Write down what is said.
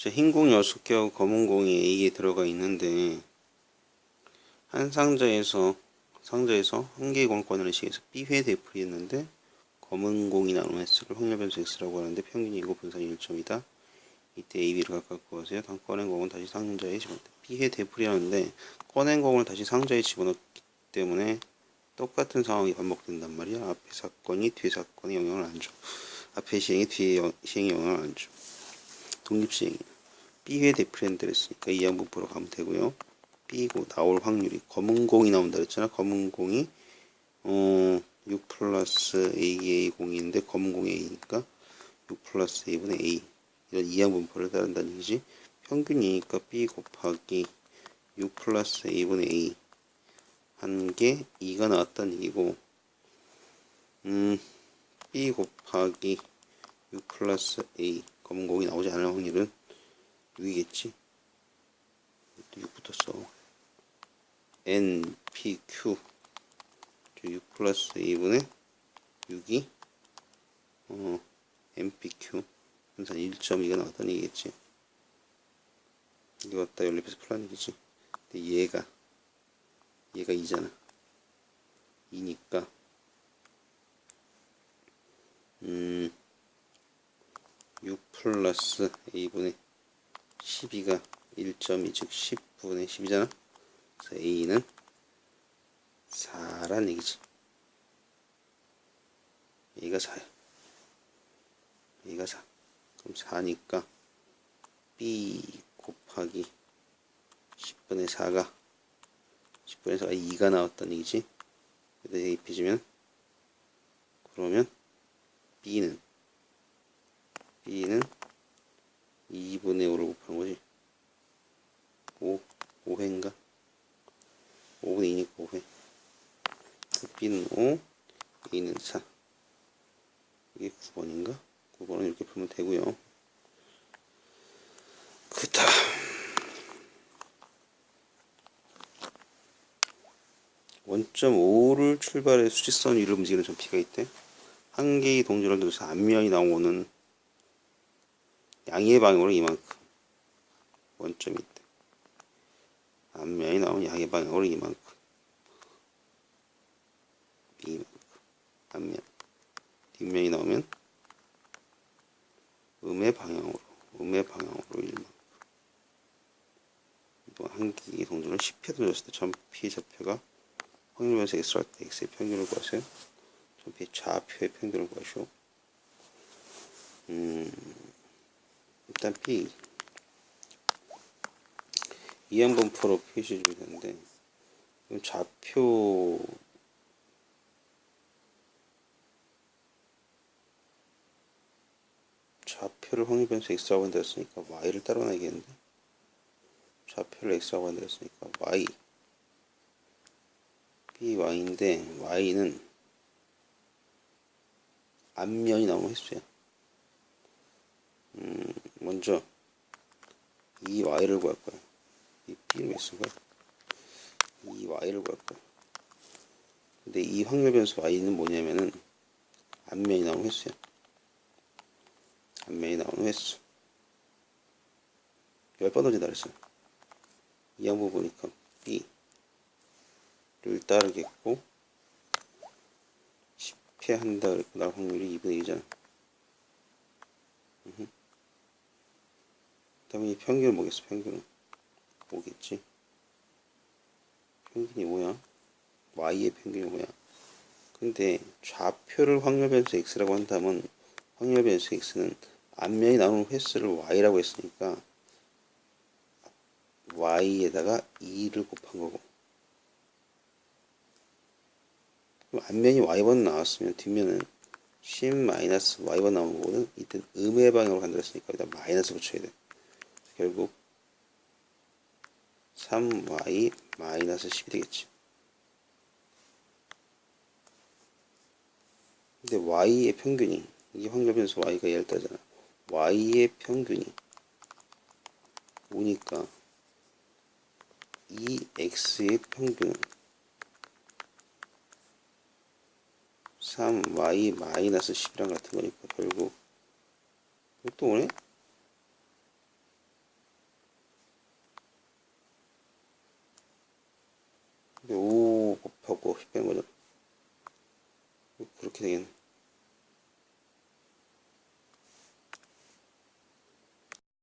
자, 흰 공이 6개하고 검은 공이 A에 들어가 있는데 한 상자에서 상자에서 한 개의 공을 꺼내는 시에서 B회 대풀이 했는데 검은 공이 나오는 횟수를 확률 변수 X라고 하는데 평균이고 분산이 1점이다. 이때 A, B를 각각 구하세요. 다음 꺼낸 공은 다시 상자에 집어넣다. B회 대풀이 하는데 꺼낸 공을 다시 상자에 집어넣기 때문에 똑같은 상황이 반복된단 말이야. 앞에 사건이 뒤에 사건에 영향을 안 줘. 앞에 시행이 뒤에 영- 시행에 영향을 안 줘. 독립시행이야. B회 대프렌드를 했으니까 이 양분포로 가면 되고요. B고 나올 확률이 검은 공이 나온다 그랬잖아. 검은 공이 어, 6 플러스 AA 공인데 검은 공이 A니까 6 플러스 A분의 A 이런 이항분포를 따른다는 얘기지. 평균이니까 B 곱하기 6 플러스 A분의 A 한 개 2가 나왔다는 얘기고 음, B 곱하기 6 플러스 A 검은 공이 나오지 않을 확률은 6이겠지. 6부터 써. N, P, Q. 6 플러스 2분의 6이, 어, M, P, Q. 분산 1.2가 나왔다는 얘기겠지. 이거 갖다 연립해서 풀라는 얘기지. 근데 얘가, 얘가 2잖아. 2니까, 음, 6 플러스 A분의 12가 1.2, 즉 10분의 10이잖아. 그래서 A는 4란 얘기지. A가 4야. A가 4. 그럼 4니까 B 곱하기 10분의 4가 10분의 4가 2가 나왔다는 얘기지. 그래서 대입해주면 그러면 B는 B는 2분의 5를 곱하는 거지. 5, 5회인가? 5분의 2니까 5회. B는 5, A는 4. 이게 9번인가? 9번은 이렇게 풀면 되고요. 그 다음. 원점 5를 출발해 수직선 위로 움직이는 점피가 있대. 한 개의 동전을 들어서 앞면이 나오는 양의 방향으로 이만큼 원점이 있대. 앞면이 나오는 양의 방향으로 이만큼 이만큼 앞면 뒷면이 나오면 음의 방향으로 음의 방향으로 이만큼 이번 한 개의 동전을 10회 던졌을 때 점피의 좌표가 확률 변수 x를 할때 x의 평균을 구하세요. 점피의 좌표의 평균을 구하시오. 음, 일단 P. 이항분포로 표시해 주면 되는데. 이건 좌표 좌표를 확률 변수 x라고 만들었으니까 y를 따로 나야겠는데? 좌표를 x라고 만들었으니까 y. By인데 y는 앞면이 나오는 횟수야. 음, 먼저 이 y를 구할 거야. 이 b를 왜쓴 거야? 이 y를 구할 거야. 근데 이 확률 변수 y는 뭐냐면은 앞면이 나오는 횟수야. 앞면이 나오는 횟수. 10번 던진다 그랬어. 이 양부 보니까 b를 따르겠고 10회 한다 그랬고 날 확률이 2분의 1이잖아. 그다음에 이 평균은 뭐겠어? 평균은 뭐겠지? 평균이 뭐야? y의 평균이 뭐야? 근데 좌표를 확률 변수 x라고 한다면 확률 변수 x는 앞면이 나오는 횟수를 y라고 했으니까 y에다가 2를 곱한 거고 앞면이 y번 나왔으면 뒷면은 10 마이너스 y번 나온 거거든 이때 음의 방향으로 간다 했으니까 여기다 마이너스 붙여야 돼 결국 3y 마이너스 10이 되겠지 근데 y의 평균이 이게 확률 변수 y가 얘를 따잖아 y의 평균이 오니까 이 x의 평균은 3y 마이너스 10이랑 같은 거니까 결국 또 오네? 5 곱하고 10 빼는 거죠. 그렇게 되겠네.